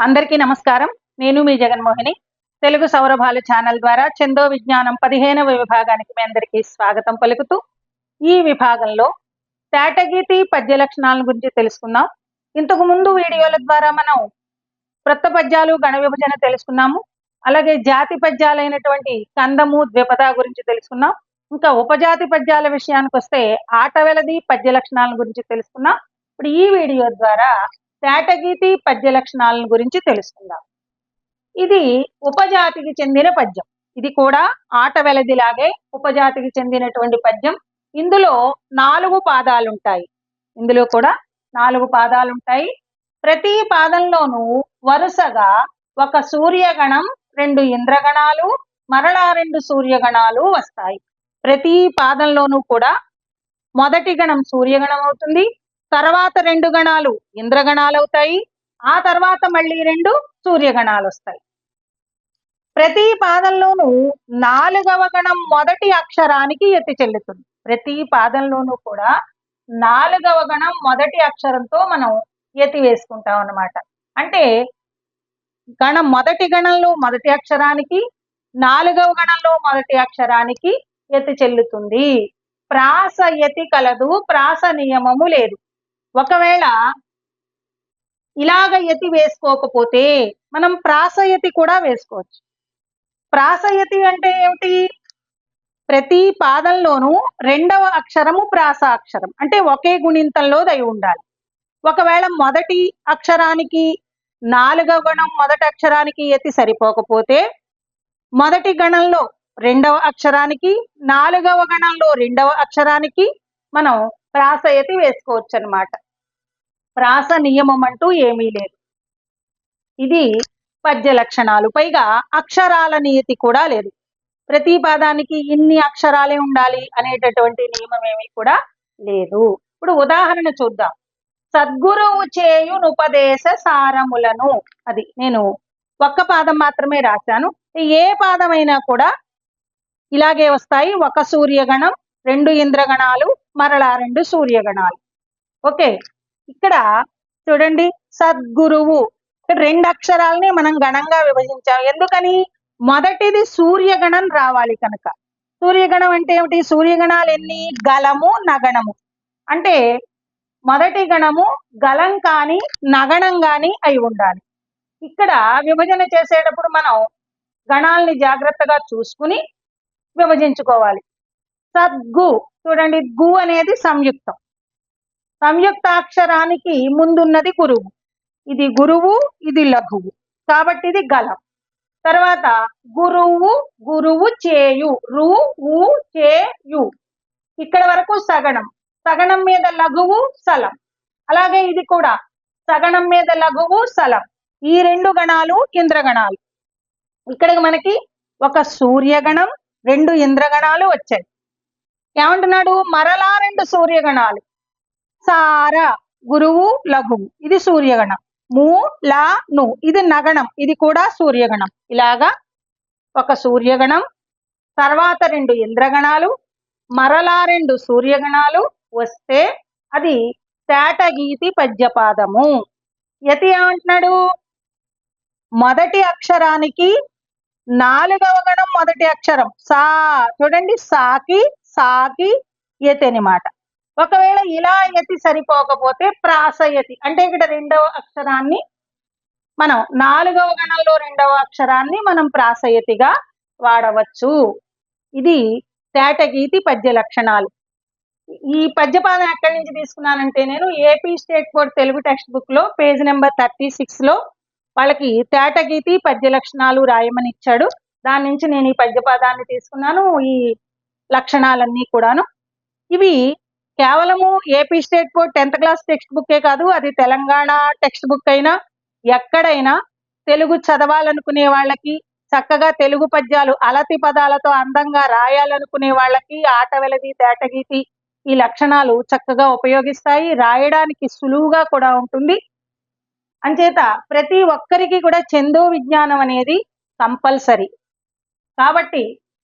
అందరికీ నమస్కారం. నేను మీ జగన్మోహిని. తెలుగు సౌరభాలు ఛానల్ ద్వారా చందో విజ్ఞానం పదిహేనవ విభాగానికి మీ అందరికీ స్వాగతం పలుకుతూ ఈ విభాగంలో తేటగీతి పద్య లక్షణాల గురించి తెలుసుకుందాం. ఇంతకు ముందు వీడియోల ద్వారా మనం వృత్త పద్యాలు గణ విభజన తెలుసుకున్నాము. అలాగే జాతి పద్యాలైనటువంటి కందము ద్విపద గురించి తెలుసుకున్నాం. ఇంకా ఉపజాతి పద్యాల విషయానికి వస్తే ఆటవెలది పద్య లక్షణాల గురించి తెలుసుకున్నాం. ఇప్పుడు ఈ వీడియో ద్వారా తేటగీతి పద్య లక్షణాలను గురించి తెలుసుకుందాం. ఇది ఉపజాతికి చెందిన పద్యం. ఇది కూడా ఆట వెలదిలాగే ఉపజాతికి చెందినటువంటి పద్యం. ఇందులో నాలుగు పాదాలుంటాయి. ఇందులో కూడా నాలుగు పాదాలుంటాయి. ప్రతి పాదంలోనూ వరుసగా ఒక సూర్యగణం రెండు ఇంద్రగణాలు మరలా రెండు సూర్యగణాలు వస్తాయి. ప్రతి పాదంలోనూ కూడా మొదటి గణం సూర్యగణం అవుతుంది. తర్వాత రెండు గణాలు ఇంద్రగణాలు అవుతాయి ఆ తర్వాత మళ్ళీ రెండు సూర్యగణాలు వస్తాయి ప్రతి పాదంలోనూ నాలుగవ గణం మొదటి అక్షరానికి ఎత్తి చెల్లుతుంది. ప్రతి పాదంలోనూ కూడా నాలుగవ గణం మొదటి అక్షరంతో మనం ఎత్తి వేసుకుంటాం అన్నమాట. అంటే గణం మొదటి గణంలో మొదటి అక్షరానికి నాలుగవ గణంలో మొదటి అక్షరానికి ఎత్తి చెల్లుతుంది. ప్రాస ఎతి కలదు ప్రాస నియమము లేదు. ఒకవేళ ఇలాగ యతి వేసుకోకపోతే మనం ప్రాసయతి కూడా వేసుకోవచ్చు. ప్రాసయతి అంటే ఏమిటి? ప్రతి పాదంలోనూ రెండవ అక్షరము ప్రాస అక్షరం. అంటే ఒకే గుణింతంలో దయ ఉండాలి. ఒకవేళ మొదటి అక్షరానికి నాలుగవ గణం మొదటి అక్షరానికి ఎత్తి సరిపోకపోతే మొదటి గణంలో రెండవ అక్షరానికి నాలుగవ గణంలో రెండవ అక్షరానికి మనం ప్రాసయతి వేసుకోవచ్చు అన్నమాట ప్రాస నియమం అంటూ ఏమీ లేదు. ఇది పద్య లక్షణాలు. పైగా అక్షరాల నియతి కూడా లేదు. ప్రతి పాదానికి ఇన్ని అక్షరాలే ఉండాలి అనేటటువంటి నియమం ఏమీ కూడా లేదు. ఇప్పుడు ఉదాహరణ చూద్దాం. సద్గురువు చేయునుపదేశ సారములను. అది నేను ఒక్క పాదం మాత్రమే రాశాను. ఏ పాదమైనా కూడా ఇలాగే వస్తాయి. ఒక సూర్యగణం రెండు ఇంద్రగణాలు మరలా రెండు సూర్యగణాలు. ఓకే. ఇక్కడ చూడండి సద్గురువు. రెండు అక్షరాలని మనం గణంగా విభజించాం ఎందుకని? మొదటిది సూర్యగణం రావాలి కనుక. సూర్యగణం అంటే ఏమిటి? సూర్యగణాలు ఎన్ని? గలము నగణము. అంటే మొదటి గణము గలం కాని నగణం కాని అయి ఉండాలి. ఇక్కడ విభజన చేసేటప్పుడు మనం గణాలని జాగ్రత్తగా చూసుకుని విభజించుకోవాలి. సద్గు. చూడండి గు అనేది సంయుక్తం. సంయుక్తాక్షరానికి ముందున్నది గురువు. ఇది గురువు ఇది లఘువు. కాబట్టి ఇది గలం తర్వాత గురువు గురువు చేయు రు ఊ చేయు. ఇక్కడ వరకు సగణం. సగణం మీద లఘువు సలం. అలాగే ఇది కూడా సగణం మీద లఘువు సలం. ఈ రెండు గణాలు ఇంద్రగణాలు. ఇక్కడికి మనకి ఒక సూర్యగణం రెండు ఇంద్రగణాలు వచ్చాయి. ఏమంటున్నాడు? మరలా రెండు సూర్యగణాలు. సార గురువు లఘువు ఇది సూర్యగణం. ము లా ను. ఇది నగణం. ఇది కూడా సూర్యగణం. ఇలాగా ఒక సూర్యగణం తర్వాత రెండు ఇంద్రగణాలు మరలా రెండు సూర్యగణాలు వస్తే అది తేటగీతి పద్యపాదము. యతి ఏమంటున్నాడు? మొదటి అక్షరానికి నాలుగవ గణం మొదటి అక్షరం. సా చూడండి సాకి సాకి యతి అనమాట. ఒకవేళ ఇలా యతి సరిపోకపోతే ప్రాసయతి అంటే ఇక్కడ రెండవ అక్షరాన్ని మనం నాలుగవ గణంలో రెండవ అక్షరాన్ని మనం ప్రాసయతిగా వాడవచ్చు. ఇది తేటగీతి పద్య లక్షణాలు. ఈ పద్యపాదం ఎక్కడి నుంచి తీసుకున్నానంటే నేను AP state board Telugu text బుక్లో పేజ్ నెంబర్ థర్టీ సిక్స్లో వాళ్ళకి తేటగీతి పద్య లక్షణాలు రాయమని ఇచ్చాడు. దాని నుంచి నేను ఈ పద్యపాదాన్ని తీసుకున్నాను. ఈ లక్షణాలన్నీ కూడాను. ఇవి కేవలము AP state board tenth class text బుక్కే కాదు అది తెలంగాణ టెక్స్ట్ బుక్ అయినా ఎక్కడైనా తెలుగు చదవాలనుకునే వాళ్ళకి చక్కగా తెలుగు పద్యాలు అలతి పదాలతో అందంగా రాయాలనుకునే వాళ్ళకి ఆట వెలది తేటగీతి ఈ లక్షణాలు చక్కగా ఉపయోగిస్తాయి. రాయడానికి సులువుగా కూడా ఉంటుంది. అంచేత ప్రతి ఒక్కరికి కూడా చందో విజ్ఞానం అనేది కంపల్సరీ. కాబట్టి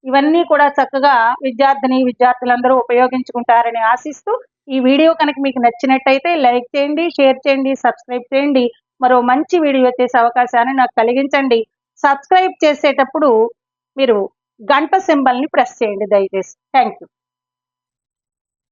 ఇవన్నీ కూడా చక్కగా విద్యార్థిని విద్యార్థులందరూ ఉపయోగించుకుంటారని ఆశిస్తూ ఈ వీడియో కనుక మీకు నచ్చినట్టయితే లైక్ చేయండి షేర్ చేయండి సబ్స్క్రైబ్ చేయండి. మరో మంచి వీడియో చేసే అవకాశాన్ని నాకు కలిగించండి. సబ్స్క్రైబ్ చేసేటప్పుడు మీరు గంట సింబల్ని ప్రెస్ చేయండి దయచేసి. Thank you